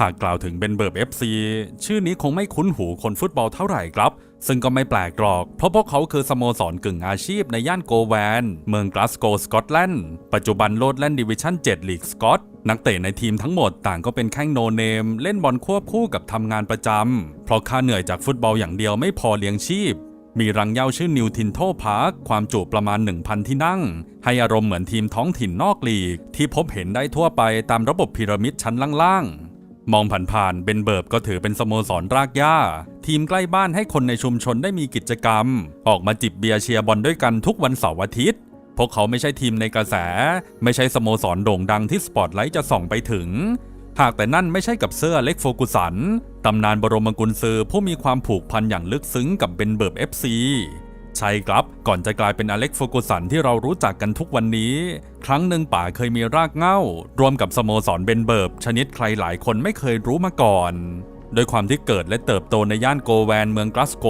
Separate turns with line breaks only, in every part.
หากกล่าวถึงเบนเบิร์บ FC ชื่อนี้คงไม่คุ้นหูคนฟุตบอลเท่าไหร่ครับ ซึ่งก็ไม่แปลกหรอก เพราะพวกเขาคือสโมสรกึ่งอาชีพในย่านโกแวน เมืองกลาสโกสกอตแลนด์ ปัจจุบันโลดแล่นดิวิชั่น 7 ลีกสกอต นักเตะในทีมทั้งหมดต่างก็เป็นแข้งโนเนม เล่นบอลควบคู่กับทำงานประจำ เพราะค่าเหนื่อยจากฟุตบอลอย่างเดียวไม่พอเลี้ยงชีพมีรังเย้าชื่อนิวทินโทพาร์คความจุประมาณ 1,000 ที่นั่ง ให้อารมณ์เหมือนทีมท้องถิ่นนอกลีก ที่พบเห็นได้ทั่วไปตามระบบพีระมิดชั้นล่างๆ มองผ่านๆเบนเบิร์บก็ถือเป็นสโมสรรากหญ้า ทีมใกล้บ้านให้คนในชุมชนได้มีกิจกรรม ออกมาจิบเบียร์เชียร์บอลด้วยกันทุกวันเสาร์อาทิตย์พวกเขาไม่ใช่ทีมในกระแส ไม่ใช่สโมสรโด่งดังที่สปอตไลท์จะส่องไปถึง หากแต่นั่นไม่ใช่กับเสื้อเล็กโฟกุสัน ตำนานบรมกุลซือผู้มีความผูกพันอย่างลึกซึ้งกับเบนเบิร์บ FC ใช่ครับ ก่อนจะกลายเป็นอเล็กโฟกุสันที่เรารู้จักกันทุกวันนี้ ครั้งหนึ่งป่าเคยมีรากเหง้า รวมกับสโมสรเบนเบิร์บชนิดใครหลายคนไม่เคยรู้มาก่อนโดยความที่เกิดและเติบโตในย่านโกแวนเมืองกลาสโก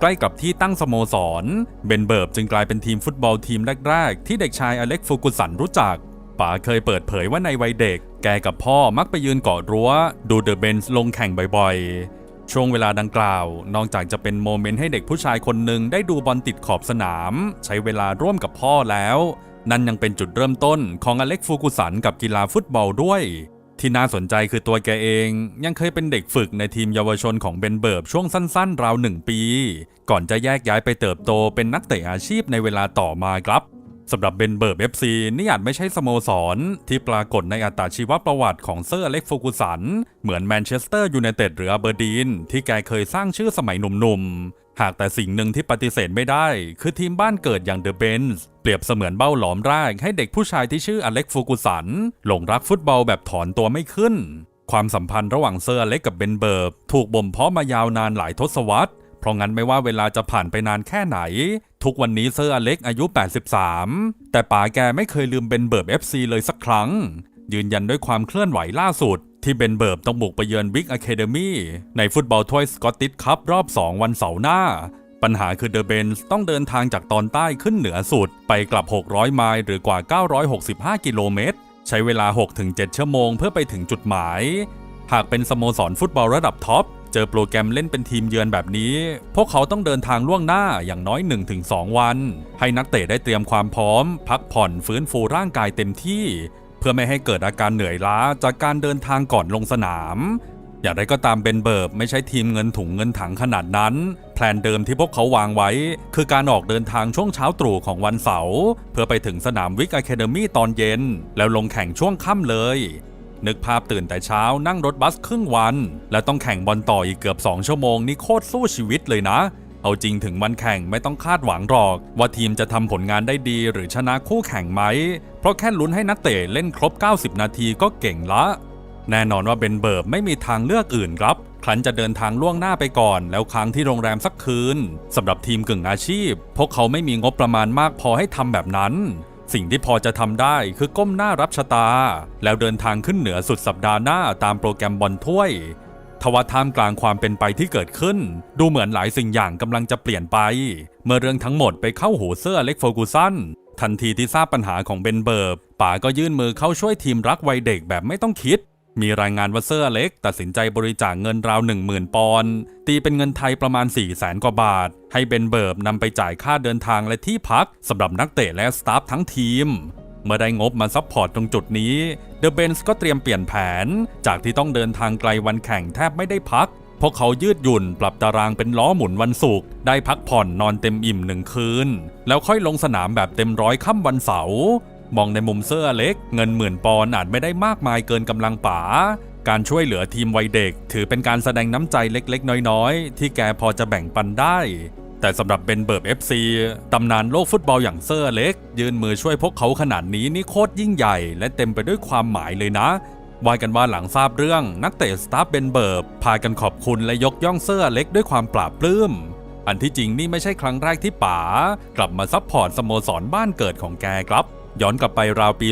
ใกล้กับที่ตั้งสโมสร เบนเบิร์บจึงกลายเป็นทีมฟุตบอลทีมแรก ๆ ที่เด็กชายอเล็กฟูกุสันรู้จัก ป๋าเคยเปิดเผยว่าในวัยเด็ก แกกับพ่อมักไปยืนเกาะรั้ว ดูเดอะเบนส์ลงแข่งบ่อยๆ ช่วงเวลาดังกล่าว นอกจากจะเป็นโมเมนต์ให้เด็กผู้ชายคนหนึ่งได้ดูบอลติดขอบสนาม ใช้เวลาร่วมกับพ่อแล้ว นั่นยังเป็นจุดเริ่มต้นของอเล็กฟูกุสันกับกีฬาฟุตบอลด้วย ที่น่าสนใจคือตัวแกเองยังเคยเป็นเด็กฝึกในทีมเยาวชนของเบนเบิร์บช่วงสั้นๆ ราวหนึ่งปี ก่อนจะแยกย้ายไปเติบโตเป็นนักเตะอาชีพในเวลาต่อมาครับ สำหรับเบนเบิร์บ FC นี่อาจไม่ใช่สโมสร ที่ปรากฏในอัตราชีวประวัติของเซอร์อเล็กฟูกุสัน เหมือนแมนเชสเตอร์ยูไนเต็ดหรืออเบอร์ดีน ที่แกเคยสร้างชื่อสมัยหนุ่มๆ หากแต่สิ่งหนึ่งที่ปฏิเสธไม่ได้ คือทีมบ้านเกิดอย่างเดอะเบนส์เปรียบเสมือนเบ้าหลอมแรกให้เด็กผู้ชายที่ชื่ออเล็กฟูกุสัน หลงรักฟุตบอลแบบถอนตัวไม่ขึ้น ความสัมพันธ์ระหว่างเซอร์อเล็กกับเบนเบิร์บถูกบ่มเพาะมายาวนานหลายทศวรรษ เพราะงั้นไม่ว่าเวลาจะผ่านไปนานแค่ไหน ทุกวันนี้เซอร์อเล็กอายุ 83 แต่ป๋าแกไม่เคยลืมเบนเบิร์บ FC เลยสักครั้ง ยืนยันด้วยความเคลื่อนไหวล่าสุด ที่เบนเบิร์บต้องบุกไปเยือนวิกอะเคเดมี่ในฟุตบอลถ้วยสกอตติชคัพรอบ 2 วันเสาร์หน้าปัญหาคือเดอะเบนส์ต้องเดินทางจากตอนใต้ขึ้นเหนือสุด ไปกลับ 600 ไมล์หรือกว่า 965 กิโลเมตร ใช้เวลา 6-7 ชั่วโมงเพื่อไปถึงจุดหมาย หากเป็นสโมสรฟุตบอลระดับท็อป เจอโปรแกรมเล่นเป็นทีมเยือนแบบนี้ พวกเขาต้องเดินทางล่วงหน้าอย่างน้อย 1-2 วัน ให้นักเตะได้เตรียมความพร้อม พักผ่อนฟื้นฟูร่างกายเต็มที่ เพื่อไม่ให้เกิดอาการเหนื่อยล้าจากการเดินทางก่อนลงสนาม อย่างไรก็ตามเบนเบิร์บไม่ใช่ทีมเงินถุงเงินถังขนาดนั้น แผนเดิมที่พวกเขาวางไว้ คือการออกเดินทางช่วงเช้าตรู่ของวันเสาร์เพื่อไปถึงสนามวิกอะเคเดมี่ตอนเย็น แล้วลงแข่งช่วงค่ำเลย นึกภาพตื่นแต่เช้านั่งรถบัสครึ่งวัน แล้วต้องแข่งบอลต่ออีกเกือบ 2 ชั่วโมงนี่โคตรสู้ชีวิตเลยนะ เอาจริงถึงวันแข่งไม่ต้องคาดหวังหรอก ว่าทีมจะทำผลงานได้ดีหรือชนะคู่แข่งไหม เพราะแค่ลุ้นให้นักเตะเล่นครบ 90 นาทีก็เก่งละแน่นอนว่าเบนเบิร์บไม่มีทางเลือกอื่นครับครั้นจะเดินทางล่วงหน้าไปก่อน แล้วค้างที่โรงแรมสักคืนสำหรับทีมกึ่งอาชีพ พวกเขาไม่มีงบประมาณมากพอให้ทำแบบนั้น สิ่งที่พอจะทำได้คือก้มหน้ารับชะตา แล้วเดินทางขึ้นเหนือสุดสัปดาห์หน้าตามโปรแกรมบอลถ้วยทว่าท่ามกลางความเป็นไปที่เกิดขึ้น ดูเหมือนหลายสิ่งอย่างกำลังจะเปลี่ยนไป เมื่อเรื่องทั้งหมดไปเข้าหูเสื้อเล็กโฟกูสันทันทีที่ทราบปัญหาของเบนเบิร์บป๋าก็ยื่นมือเข้าช่วยทีมรักวัยเด็กแบบไม่ต้องคิด มีรายงานว่าเซอร์เล็กตัดสินใจบริจาคเงินราว 10,000 ปอนด์ตีเป็นเงินไทยประมาณ 4 0 0แสนกว่าบาท ให้เบนเบิร์บนำไปจ่ายค่าเดินทางและที่พักสำหรับนักเตะและสตาฟทั้งทีม เมื่อได้งบมาซัพพอร์ตตรงจุดนี้เดอะเบนส์ก็เตรียมเปลี่ยนแผน จากที่ต้องเดินทางไกลวันแข่งแทบไม่ได้พัก พวกเขายืดหยุ่นปรับตารางเป็นล้อหมุนวันศุกร์ได้พักผ่อนนอนเต็มอิ่มหนึ่งคืน แล้วค่อยลงสนามแบบเต็มร้อยค่ำวันเสาร์ มองในมุมเสื้อเล็ก เงินหมื่นปอนอาจไม่ได้มากมายเกินกำลังป๋า การช่วยเหลือทีมวัยเด็ก ถือเป็นการแสดงน้ำใจเล็กๆ น้อยๆ ที่แกพอจะแบ่งปันได้ แต่สำหรับเบนเบิร์บ FC ตำนานโลกฟุตบอลอย่างเซอร์เล็ก ยืนมือช่วยพวกเขาขนาดนี้นี่โคตรยิ่งใหญ่ และเต็มไปด้วยความหมายเลยนะว่ากันว่าหลังทราบเรื่องนักเตะสตาฟเบนเบิร์บพากันขอบคุณและยกย่องเซอร์เล็กด้วยความปราบปลื้มอันที่จริงนี่ไม่ใช่ครั้งแรกที่ป๋ากลับมาซัพพอร์ตสโมสรบ้านเกิดของแกครับ ย้อนกลับไปราวปี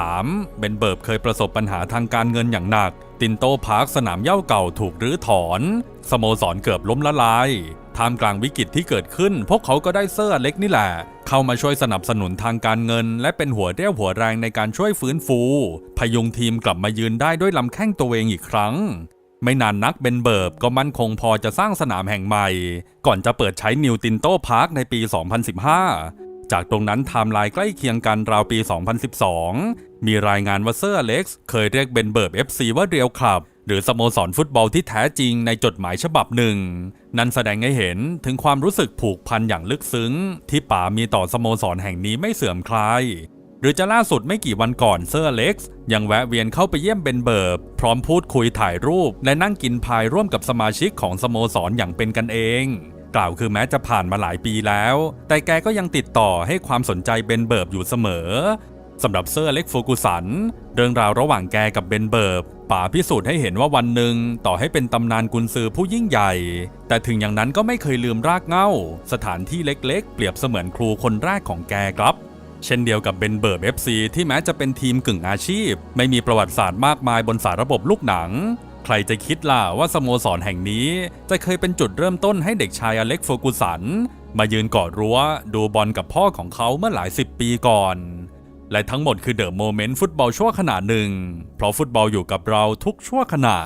2003 เบนเบิร์บเคยประสบปัญหาทางการเงินอย่างหนัก ตินโตพาร์คสนามเย้าเก่าถูกรื้อถอน สโมสรเกือบล้มละลาย ท่ามกลางวิกฤตที่เกิดขึ้น พวกเขาก็ได้เซอร์อเล็กนี่แหละ เข้ามาช่วยสนับสนุนทางการเงิน และเป็นหัวเรี่ยวหัวแรงในการช่วยฟื้นฟู พยุงทีมกลับมายืนได้ด้วยลำแข้งตัวเองอีกครั้งไม่นานนักเบนเบิร์บก็มั่นคงพอจะสร้างสนามแห่งใหม่ ก่อนจะเปิดใช้นิวตินโตพาร์คในปี 2015 จากตรงนั้นไทม์ไลน์ใกล้เคียงกันราวปี 2012 มีรายงานว่าเซอร์อเล็กซ์เคยเรียกเบนเบิร์บ FC ว่าเรียวคลับ หรือสโมสรฟุตบอลที่แท้จริงในจดหมายฉบับหนึ่ง นั่นแสดงให้เห็นถึงความรู้สึกผูกพันอย่างลึกซึ้ง ที่ป๋ามีต่อสโมสรแห่งนี้ไม่เสื่อมคลายหรือจะล่าสุดไม่กี่วันก่อนเซอร์เล็กซ์ยังแวะเวียนเข้าไปเยี่ยมเบนเบิร์บพร้อมพูดคุยถ่ายรูป และนั่งกินพายร่วมกับสมาชิกของสโมสรอย่างเป็นกันเอง กล่าวคือแม้จะผ่านมาหลายปีแล้ว แต่แกก็ยังติดต่อให้ความสนใจเบนเบิร์บอยู่เสมอสำหรับเซอร์อเล็กซ์โฟกุสัน เรื่องราวระหว่างแกกับเบนเบิร์บป่าพิสูจน์ให้เห็นว่าวันหนึ่งต่อให้เป็นตำนานกุนซือผู้ยิ่งใหญ่ แต่ถึงอย่างนั้นก็ไม่เคยลืมรากเง้า สถานที่เล็กๆ เปรียบเสมือนครูคนแรกของแกครับ เช่นเดียวกับเบนเบิร์บ FC ที่แม้จะเป็นทีมกึ่งอาชีพ ไม่มีประวัติศาสตร์มากมายบนสารระบบลูกหนัง ใครจะคิดล่ะว่าสโมสรแห่งนี้ จะเคยเป็นจุดเริ่มต้นให้เด็กชายอเล็กโฟกุสัน มายืนกอดรั้ว ดูบอลกับพ่อของเขาเมื่อหลายสิบปีก่อน และทั้งหมดคือเดอะโมเมนต์ฟุตบอลชั่วขณะหนึ่ง เพราะฟุตบอลอยู่กับเราทุกชั่วขณะ